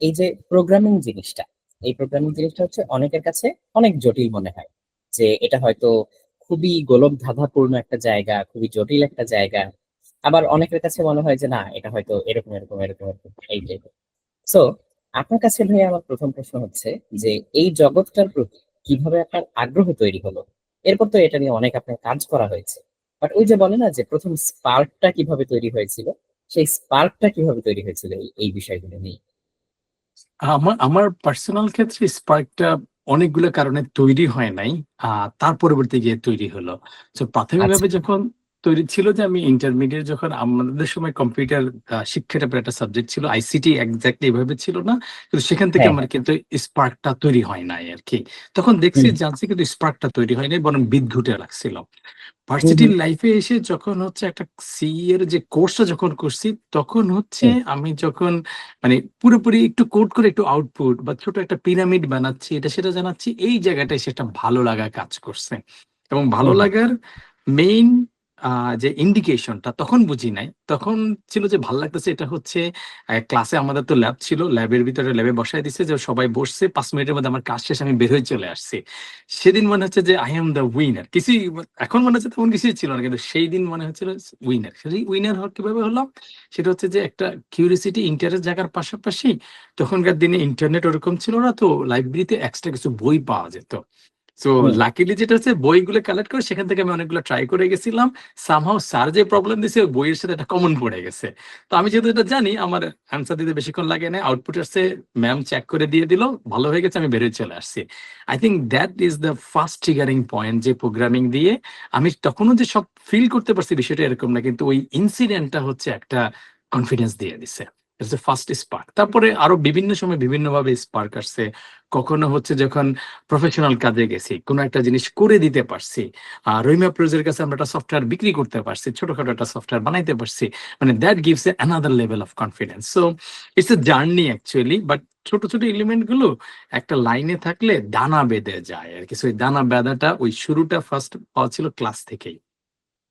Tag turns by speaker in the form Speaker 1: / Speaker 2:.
Speaker 1: এই যে প্রোগ্রামিং জিনিসটা, এই প্রোগ্রামিং জিনিসটা হচ্ছে অনেকের কাছে অনেক জটিল মনে হয়। যে এটা হয়তো খুবই গোলক ধাঁধাপূর্ণ একটা জায়গা, খুবই জটিল একটা জায়গা। আবার অনেকের কাছে মনে হয় যে, না, এটা হয়তো এরকম এরকম এরকম এরকম, এই টাইপের সো আপনার কাছে ভাই আমার প্রথম প্রশ্ন হচ্ছে যে, এই জগৎটার প্রতি কীভাবে আপনার আগ্রহ তৈরি হলো? এরপর তো এটা নিয়ে অনেক আপনার কাজ করা হয়েছে। বাট ওই যে বলে না যে, প্রথম স্পার্কটা কীভাবে তৈরি হয়েছিল? সেই স্পার্কটা কীভাবে তৈরি হয়েছিল এই- বিষয়গুলো নিয়ে?
Speaker 2: আমার আমার পার্সোনাল ক্ষেত্রে স্পার্কটা অনেকগুলো কারণে তৈরি হয় নাই আহ তার পরবর্তী গিয়ে তৈরি হলো। তো প্রাথমিকভাবে যখন তৈরি ছিল যে আমি ইন্টারমিডিয়েট যখন আমাদের সময় কম্পিউটার শিক্ষাটা একটা সাবজেক্ট ছিল আইসিটি এক্স্যাক্টলি এভাবে ছিল না কিন্তু সেখান থেকে
Speaker 1: হ্যাঁ,
Speaker 2: আমার কিন্তু স্পার্কটা তৈরি হয় নাই আর কি তখন দেখছি জানছি কিন্তু স্পার্কটা তৈরি হয় নাই বরং বিদ্যুটে লাগছিল। ভার্সিটির লাইফে এসে যখন হচ্ছে একটা সি এর যে কোর্সটা যখন করছি তখন হচ্ছে আমি যখন মানে পুরোপুরি একটু কোড করে একটু আউটপুট বা ছোট একটা পিরামিড বানাচ্ছি এটা সেটা জানাচ্ছি এই জায়গাটায় সেটা ভালো লাগা কাজ করছে। এবং ভালো লাগার মেইন যে ইন্ডিকেশনটা তখন বুঝি নাই। তখন ছিল যে ভালো লাগতেছে এটা হচ্ছে ক্লাসে আমাদের তো ল্যাব ছিল ল্যাবের ভিতরে ল্যাবে বসায় দিছে যে সবাই বসছে, পাঁচ মিনিটের মধ্যে আমার কাজ শেষ, আমি বের হয়ে চলে আসছি। সেদিন মনে হচ্ছে যে আই এম দ্য উইনার কিছুই এখন মনে হচ্ছে তেমন কিছুই ছিল না, কিন্তু সেই দিন মনে হচ্ছিল উইনার সেই উইনার হওয়ার কীভাবে হলো সেটা হচ্ছে যে একটা কিউরিসিটি ইন্টারেস্ট জায়গার পাশাপাশি তখনকার দিনে ইন্টারনেট ওরকম ছিল না, তো লাইব্রেরিতে এক্সট্রা কিছু বই পাওয়া যেত। তো লাকিলি যেটা হচ্ছে বইগুলো কালেক্ট করে সেখান থেকে আমি অনেকগুলো ট্রাই করে গেছিলাম। সামহাও স্যার যে প্রবলেম দিছে ওই বইয়ের সাথে একটা কমন পড়ে গেছে। তো আমি যেহেতু এটা জানি আমার অ্যান্সার দিতে বেশিক্ষণ লাগে না আউটপুট আসছে ম্যাম চেক করে দিয়ে দিল ভালো হয়ে গেছে আমি বেরোয় চলে আসছি। I think that is the first triggering point যে প্রোগ্রামিং দিয়ে আমি তখনও যে সব ফিল করতে পারছি বিষয়টা এরকম না কিন্তু ওই ইনসিডেন্টটা হচ্ছে একটা কনফিডেন্স দিয়ে দিছে। ফার্স্ট স্পার্ক তারপরে আরও বিভিন্ন সময় বিভিন্ন ভাবে স্পার্ক আসছে। কখনো হচ্ছে যখন প্রফেশনাল কাজে গেছি, কোনো একটা জিনিস করে দিতে পারছি আর রহিমা প্রোজের কাছে আমরা একটা সফটওয়্যার বিক্রি করতে পারছি, ছোটখাটো একটা সফটওয়্যার বানাইতে পারছি মানে that gives a another level of confidence so it's a journey actually but ছোট ছোট এলিমেন্টগুলো একটা লাইনে থাকলে দানা বেঁধে যায় আর কি। ওই দানা বেঁধাটা ওই শুরুটা ফার্স্ট পাওয়া ছিল ক্লাস থেকেই।